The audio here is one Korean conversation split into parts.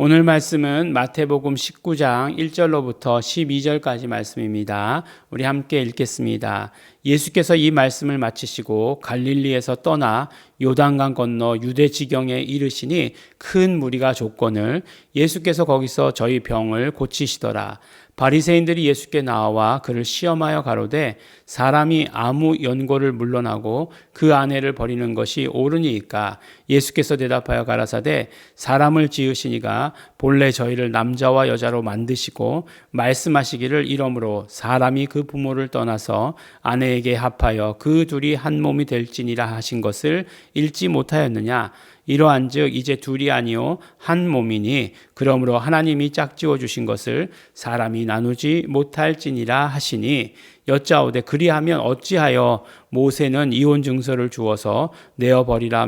오늘 말씀은 마태복음 19장 1절로부터 12절까지 말씀입니다. 우리 함께 읽겠습니다. 예수께서 이 말씀을 마치시고 갈릴리에서 떠나 요단강 건너 유대 지경에 이르시니 큰 무리가 조건을 예수께서 거기서 저희 병을 고치시더라. 바리새인들이 예수께 나와 그를 시험하여 가로되 사람이 아무 연고를 물러나고 그 아내를 버리는 것이 옳으니이까? 예수께서 대답하여 가라사대 사람을 지으시니가 본래 저희를 남자와 여자로 만드시고 말씀하시기를 이러므로 사람이 그 부모를 떠나서 아내에게 합하여 그 둘이 한 몸이 될지니라 하신 것을 읽지 못하였느냐 이러한즉 이제 둘이 아니요 한 몸이니 그러므로 하나님이 짝지어 주신 것을 사람이 나누지 못할지니라 하시니 여짜오되 그리하면 어찌하여 모세는 이혼 증서를 주어서 내어 버리라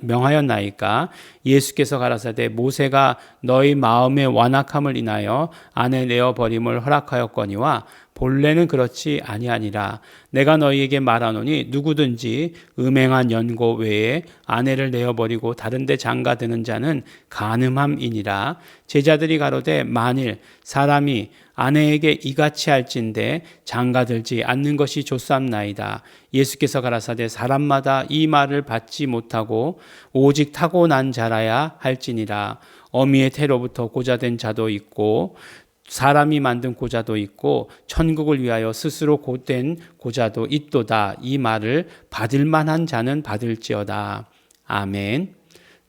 명하였나이까? 예수께서 가라사대 모세가 너희 마음의 완악함을 인하여 아내 내어 버림을 허락하였거니와 본래는 그렇지 아니하니라 내가 너희에게 말하노니 누구든지 음행한 연고 외에 아내를 내어 버리고 다른데 장가드는 자는 간음함이니라 제자들이 가로되 만일 사람이 아내에게 이같이 할진대 장가들지 않는 것이 좋삼나이다. 예수께서 가라사대 사람마다 이 말을 받지 못하고 오직 타고난 자라야 할지니라. 어미의 태로부터 고자된 자도 있고 사람이 만든 고자도 있고 천국을 위하여 스스로 곧된 고자도 있도다. 이 말을 받을 만한 자는 받을지어다. 아멘.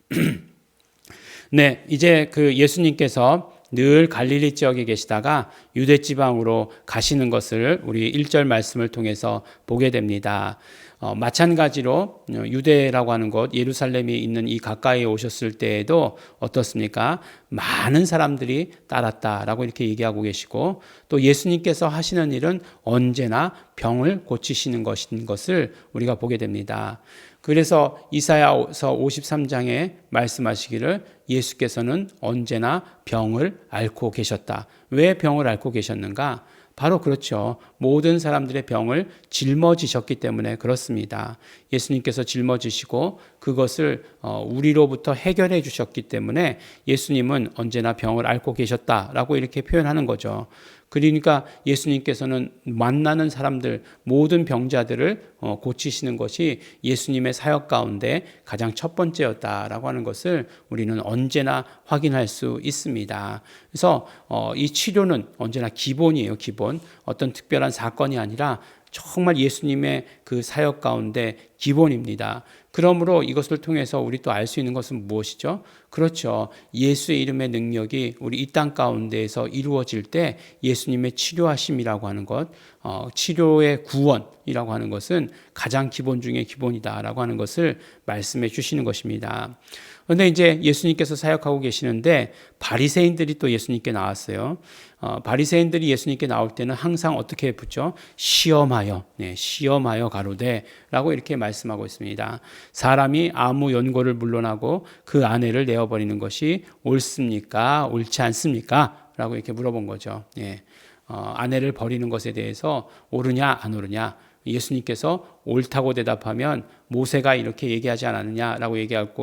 네, 이제 그 예수님께서 늘 갈릴리 지역에 계시다가 유대 지방으로 가시는 것을 우리 1절 말씀을 통해서 보게 됩니다. 어, 마찬가지로 어, 유대라고 하는 곳 예루살렘이 있는 이 가까이에 오셨을 때에도 어떻습니까? 많은 사람들이 따랐다라고 이렇게 얘기하고 계시고 또 예수님께서 하시는 일은 언제나 병을 고치시는 것인 것을 우리가 보게 됩니다. 그래서 이사야서 53장에 말씀하시기를 예수께서는 언제나 병을 앓고 계셨다. 왜 병을 앓고 계셨는가? 바로 그렇죠. 모든 사람들의 병을 짊어지셨기 때문에 그렇습니다. 예수님께서 짊어지시고 그것을 어, 우리로부터 해결해 주셨기 때문에 예수님은 언제나 병을 앓고 계셨다라고 이렇게 표현하는 거죠. 그러니까 예수님께서는 만나는 사람들 모든 병자들을 어, 고치시는 것이 예수님의 사역 가운데 가장 첫 번째였다라고 하는 것을 우리는 언제나 확인할 수 있습니다. 그래서 어, 이 치료는 언제나 기본이에요, 기본. 어떤 특별한 사건이 아니라 정말 예수님의 그 사역 가운데 기본입니다. 그러므로 이것을 통해서 우리 또 알 수 있는 것은 무엇이죠? 그렇죠. 예수의 이름의 능력이 우리 이 땅 가운데에서 이루어질 때 예수님의 치료하심이라고 하는 것, 어, 치료의 구원이라고 하는 것은 가장 기본 중의 기본이다라고 하는 것을 말씀해 주시는 것입니다. 그런데 이제 예수님께서 사역하고 계시는데 바리새인들이 또 예수님께 나왔어요. 어, 바리새인들이 예수님께 나올 때는 항상 어떻게 붙죠? 시험하여, 네, 시험하여 가로되라고 이렇게 말씀하고 있습니다. 사람이 아무 연고를 물러나고 그 아내를 내어 버리는 것이 옳습니까? 옳지 않습니까? 라고 이렇게 물어본 거죠. 예. 어, 아내를 버리는 것에 대해서 옳으냐 안 옳으냐 예수님께서 옳다고 대답하면 모세가 이렇게 얘기하지 않았느냐라고 얘기할,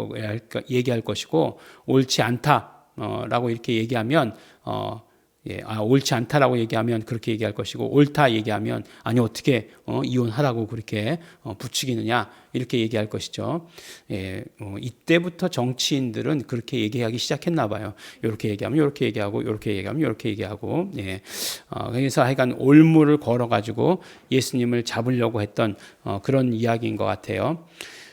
것이고 옳지 않다라고 이렇게 얘기하면 어, 예, 아, 옳지 않다라고 얘기하면 그렇게 얘기할 것이고 옳다 얘기하면 아니 어떻게 어, 이혼하라고 그렇게 어, 부추기느냐 이렇게 얘기할 것이죠. 예, 어, 이때부터 정치인들은 그렇게 얘기하기 시작했나 봐요. 이렇게 얘기하면 이렇게 얘기하고 이렇게 얘기하면 이렇게 얘기하고 예, 어, 그래서 하여간 올무를 걸어 가지고 예수님을 잡으려고 했던 어, 그런 이야기인 것 같아요.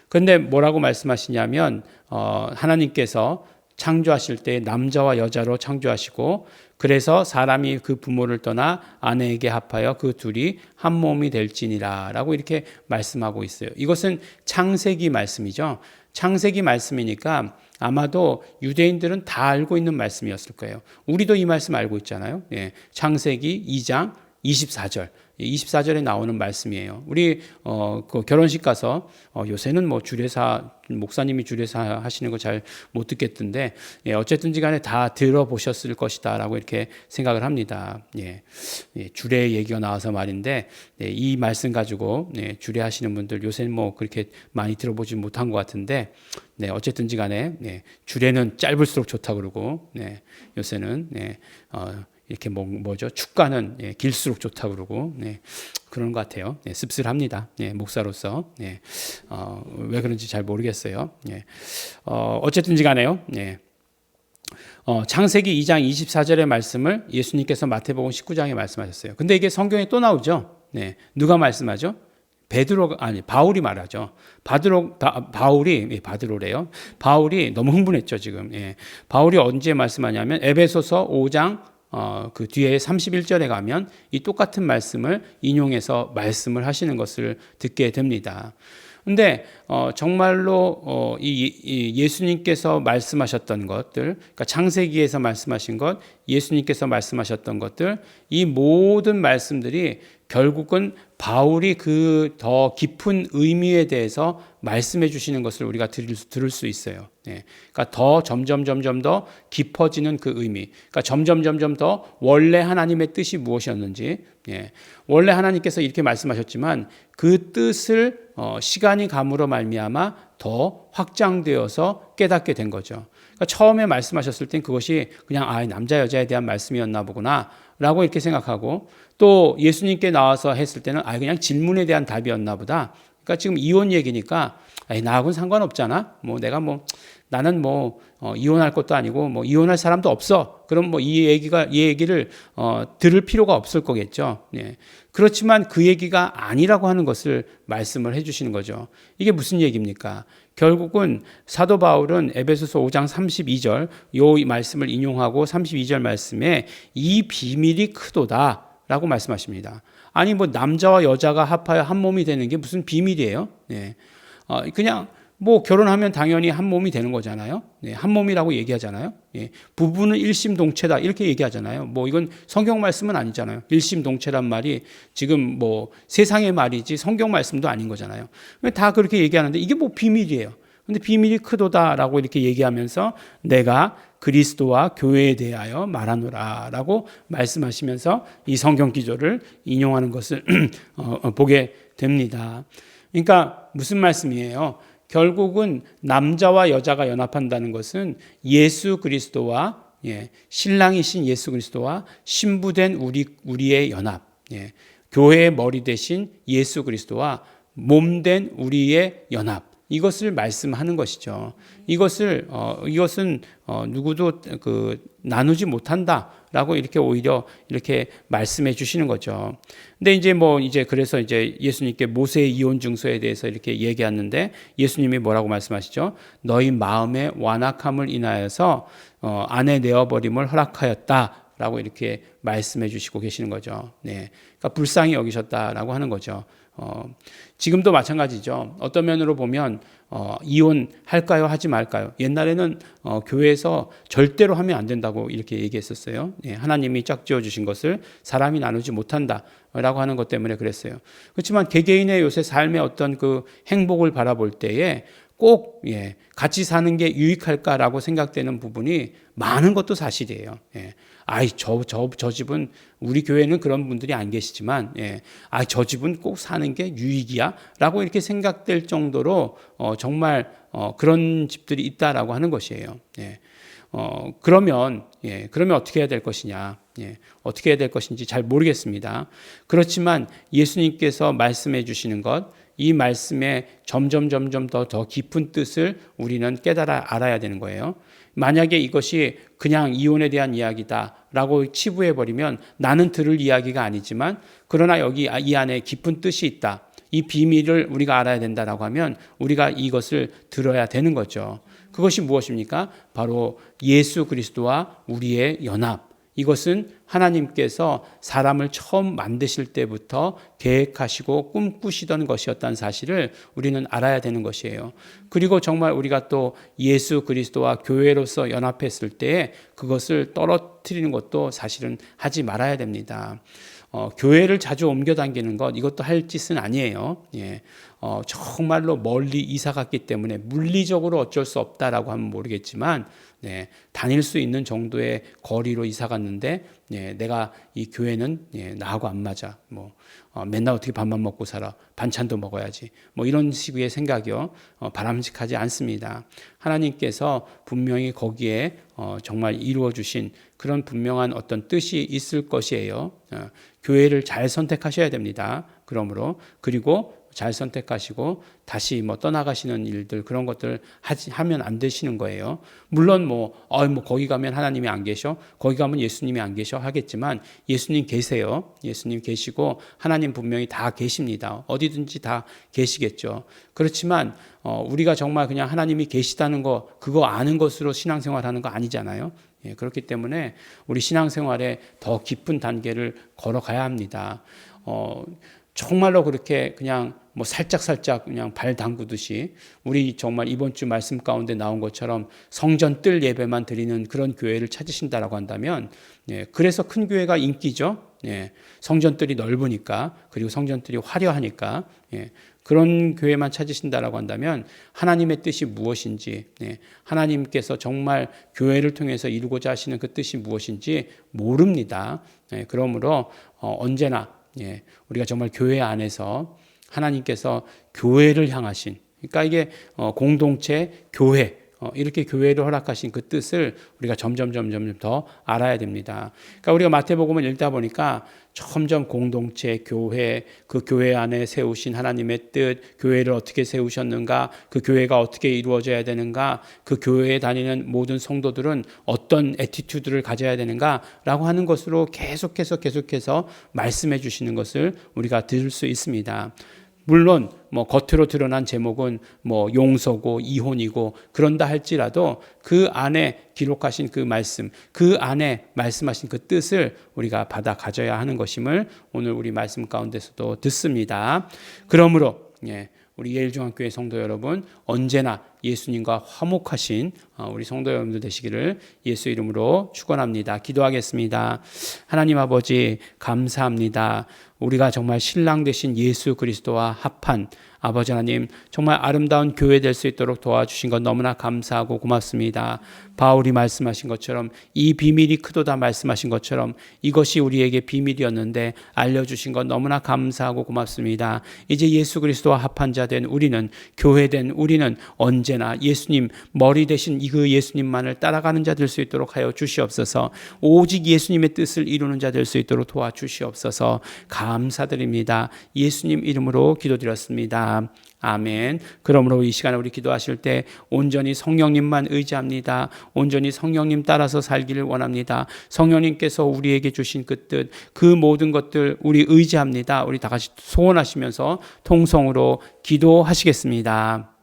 그런데 뭐라고 말씀하시냐면 어, 하나님께서 창조하실 때 남자와 여자로 창조하시고 그래서 사람이 그 부모를 떠나 아내에게 합하여 그 둘이 한 몸이 될지니라라고 이렇게 말씀하고 있어요. 이것은 창세기 말씀이죠. 창세기 말씀이니까 아마도 유대인들은 다 알고 있는 말씀이었을 거예요. 우리도 이 말씀 알고 있잖아요. 예. 창세기 2장 24절. 24절에 나오는 말씀이에요. 우리 어, 그 결혼식 가서 어, 요새는 뭐 주례사 목사님이 주례사 하시는 거 잘 못 듣겠던데 예, 어쨌든지 간에 다 들어보셨을 것이다라고 이렇게 생각을 합니다. 예, 예, 주례 얘기가 나와서 말인데 예, 이 말씀 가지고 예, 주례 하시는 분들 요새는 뭐 그렇게 많이 들어보지 못한 것 같은데 네, 어쨌든지 간에 네, 주례는 짧을수록 좋다 그러고 네, 요새는 네, 어, 이렇게 뭐, 뭐죠? 축가는 예, 길수록 좋다 그러고 네, 그런 것 같아요. 네, 씁쓸합니다. 예, 목사로서 예, 어, 왜 그런지 잘 모르겠어요. 예, 어, 어쨌든지 간에요. 예. 어, 창세기 2장 24절의 말씀을 예수님께서 마태복음 19장에 말씀하셨어요. 근데 이게 성경에 또 나오죠. 네, 누가 말씀하죠? 베드로 아니 바울이 말하죠. 바드로 바, 바울이 예, 바드로래요. 바울이 너무 흥분했죠 지금. 예. 바울이 언제 말씀하냐면 에베소서 5장 어, 그 뒤에 31절에 가면 이 똑같은 말씀을 인용해서 말씀을 하시는 것을 듣게 됩니다. 근데 어, 정말로 어, 이, 이 예수님께서 말씀하셨던 것들, 그러니까 창세기에서 말씀하신 것, 예수님께서 말씀하셨던 것들, 이 모든 말씀들이 결국은 바울이 그 더 깊은 의미에 대해서 말씀해 주시는 것을 우리가 들을, 들을 수 있어요. 예. 그러니까 더 점점 점점 더 깊어지는 그 의미. 그러니까 점점 점점 더 원래 하나님의 뜻이 무엇이었는지. 예. 원래 하나님께서 이렇게 말씀하셨지만 그 뜻을 어, 시간이 감으로 말미암아 더 확장되어서 깨닫게 된 거죠. 그러니까 처음에 말씀하셨을 땐 그것이 그냥 아 남자 여자에 대한 말씀이었나 보구나 라고 이렇게 생각하고 또 예수님께 나와서 했을 때는 아 그냥 질문에 대한 답이었나 보다. 그러니까 지금 이혼 얘기니까 아니, 나하고는 상관없잖아. 뭐 내가 뭐 나는 뭐 어, 이혼할 것도 아니고 뭐 이혼할 사람도 없어. 그럼 뭐 이 얘기가 이 얘기를 어, 들을 필요가 없을 거겠죠. 예. 그렇지만 그 얘기가 아니라고 하는 것을 말씀을 해주시는 거죠. 이게 무슨 얘기입니까? 결국은 사도 바울은 에베소서 5장 32절 요 말씀을 인용하고 32절 말씀에 이 비밀이 크도다. 라고 말씀하십니다. 아니, 뭐, 남자와 여자가 합하여 한 몸이 되는 게 무슨 비밀이에요? 네. 어, 그냥, 뭐, 결혼하면 당연히 한 몸이 되는 거잖아요. 네, 한 몸이라고 얘기하잖아요. 예, 부부는 일심동체다. 이렇게 얘기하잖아요. 뭐, 이건 성경 말씀은 아니잖아요. 일심동체란 말이 지금 뭐, 세상의 말이지 성경 말씀도 아닌 거잖아요. 다 그렇게 얘기하는데 이게 뭐 비밀이에요. 근데 비밀이 크도다라고 이렇게 얘기하면서 내가 그리스도와 교회에 대하여 말하노라라고 말씀하시면서 이 성경 기조를 인용하는 것을 어, 어, 보게 됩니다. 그러니까 무슨 말씀이에요? 결국은 남자와 여자가 연합한다는 것은 예수 그리스도와 예, 신랑이신 예수 그리스도와 신부된 우리 우리의 연합, 예, 교회의 머리 대신 예수 그리스도와 몸된 우리의 연합. 이것을 말씀하는 것이죠. 이것을 어, 이것은 어, 누구도 그 나누지 못한다 라고 이렇게 오히려 이렇게 말씀해 주시는 거죠. 근데 이제 뭐 이제 그래서 이제 예수님께 모세의 이혼 증서에 대해서 이렇게 얘기하는데 예수님이 뭐라고 말씀하시죠? 너희 마음의 완악함을 인하여서 어, 아내 내어버림을 허락하였다. 라고 이렇게 말씀해 주시고 계시는 거죠. 네. 그러니까 불쌍히 여기셨다라고 하는 거죠. 어, 지금도 마찬가지죠. 어떤 면으로 보면 어, 이혼 할까요, 하지 말까요? 옛날에는 어, 교회에서 절대로 하면 안 된다고 이렇게 얘기했었어요. 예, 하나님이 짝지어 주신 것을 사람이 나누지 못한다라고 하는 것 때문에 그랬어요. 그렇지만 개개인의 요새 삶의 어떤 그 행복을 바라볼 때에 꼭 예, 같이 사는 게 유익할까라고 생각되는 부분이 많은 것도 사실이에요. 예. 아이 저 저 저 집은 우리 교회는 그런 분들이 안 계시지만 예. 아저 집은 꼭 사는 게 유익이야라고 이렇게 생각될 정도로 어 정말 어 그런 집들이 있다라고 하는 것이에요. 예. 어 그러면 예. 그러면 어떻게 해야 될 것이냐? 예. 어떻게 해야 될 것인지 잘 모르겠습니다. 그렇지만 예수님께서 말씀해 주시는 것 이 말씀에 점점 점점 더 더 깊은 뜻을 우리는 깨달아 알아야 되는 거예요. 만약에 이것이 그냥 이혼에 대한 이야기다라고 치부해 버리면 나는 들을 이야기가 아니지만 그러나 여기 이 안에 깊은 뜻이 있다. 이 비밀을 우리가 알아야 된다라고 하면 우리가 이것을 들어야 되는 거죠. 그것이 무엇입니까? 바로 예수 그리스도와 우리의 연합. 이것은 하나님께서 사람을 처음 만드실 때부터 계획하시고 꿈꾸시던 것이었다는 사실을 우리는 알아야 되는 것이에요. 그리고 정말 우리가 또 예수 그리스도와 교회로서 연합했을 때 그것을 떨어뜨리는 것도 사실은 하지 말아야 됩니다. 어, 교회를 자주 옮겨 다니는 것 이것도 할 짓은 아니에요. 예. 어, 정말로 멀리 이사 갔기 때문에 물리적으로 어쩔 수 없다라고 하면 모르겠지만 네, 다닐 수 있는 정도의 거리로 이사 갔는데 예, 내가 이 교회는 예, 나하고 안 맞아. 뭐 어, 맨날 어떻게 밥만 먹고 살아? 반찬도 먹어야지. 뭐 이런 식의 생각이요. 어, 바람직하지 않습니다. 하나님께서 분명히 거기에 어, 정말 이루어 주신 그런 분명한 어떤 뜻이 있을 것이에요. 어, 교회를 잘 선택하셔야 됩니다. 그러므로 그리고 잘 선택하시고 다시 뭐 떠나가시는 일들 그런 것들 하지, 하면 안 되시는 거예요. 물론 뭐, 어, 뭐 거기 가면 하나님이 안 계셔, 거기 가면 예수님이 안 계셔 하겠지만 예수님 계세요. 예수님 계시고 하나님 분명히 다 계십니다. 어디든지 다 계시겠죠. 그렇지만 어, 우리가 정말 그냥 하나님이 계시다는 거 그거 아는 것으로 신앙생활하는 거 아니잖아요. 예, 그렇기 때문에 우리 신앙생활에 더 깊은 단계를 걸어가야 합니다. 어, 정말로 그렇게 그냥 뭐 살짝 살짝 그냥 발 담그듯이 우리 정말 이번 주 말씀 가운데 나온 것처럼 성전 뜰 예배만 드리는 그런 교회를 찾으신다라고 한다면 예, 그래서 큰 교회가 인기죠. 예, 성전들이 넓으니까 그리고 성전들이 화려하니까 예, 그런 교회만 찾으신다라고 한다면 하나님의 뜻이 무엇인지 예, 하나님께서 정말 교회를 통해서 이루고자 하시는 그 뜻이 무엇인지 모릅니다. 예, 그러므로 어, 언제나 예, 우리가 정말 교회 안에서 하나님께서 교회를 향하신 그러니까 이게 어, 공동체 교회 어, 이렇게 교회를 허락하신 그 뜻을 우리가 점점 점점 더 알아야 됩니다. 그러니까 우리가 마태복음을 읽다 보니까 점점 공동체 교회 그 교회 안에 세우신 하나님의 뜻 교회를 어떻게 세우셨는가 그 교회가 어떻게 이루어져야 되는가 그 교회에 다니는 모든 성도들은 어떤 에티튜드를 가져야 되는가라고 하는 것으로 계속해서 계속해서 말씀해 주시는 것을 우리가 들을 수 있습니다. 물론 뭐 겉으로 드러난 제목은 뭐 용서고 이혼이고 그런다 할지라도 그 안에 기록하신 그 말씀, 그 안에 말씀하신 그 뜻을 우리가 받아 가져야 하는 것임을 오늘 우리 말씀 가운데서도 듣습니다. 그러므로 예, 우리 예일중학교의 성도 여러분 언제나 예수님과 화목하신 어, 우리 성도 여러분들 되시기를 예수 이름으로 축원합니다. 기도하겠습니다. 하나님 아버지 감사합니다. 우리가 정말 신랑 되신 예수 그리스도와 합한 아버지 하나님 정말 아름다운 교회 될 수 있도록 도와주신 것 너무나 감사하고 고맙습니다. 바울이 말씀하신 것처럼 이 비밀이 크도다 말씀하신 것처럼 이것이 우리에게 비밀이었는데 알려주신 것 너무나 감사하고 고맙습니다. 이제 예수 그리스도와 합한 자 된 우리는 교회 된 우리는 언제나 예수님 머리 대신 그 예수님만을 따라가는 자 될 수 있도록 하여 주시옵소서. 오직 예수님의 뜻을 이루는 자 될 수 있도록 도와주시옵소서. 감사드립니다. 예수님 이름으로 기도드렸습니다. 아멘. 그러므로 이 시간에 우리 기도하실 때 온전히 성령님만 의지합니다. 온전히 성령님 따라서 살기를 원합니다. 성령님께서 우리에게 주신 그 뜻, 그 모든 것들 우리 의지합니다. 우리 다 같이 소원하시면서 통성으로 기도하시겠습니다.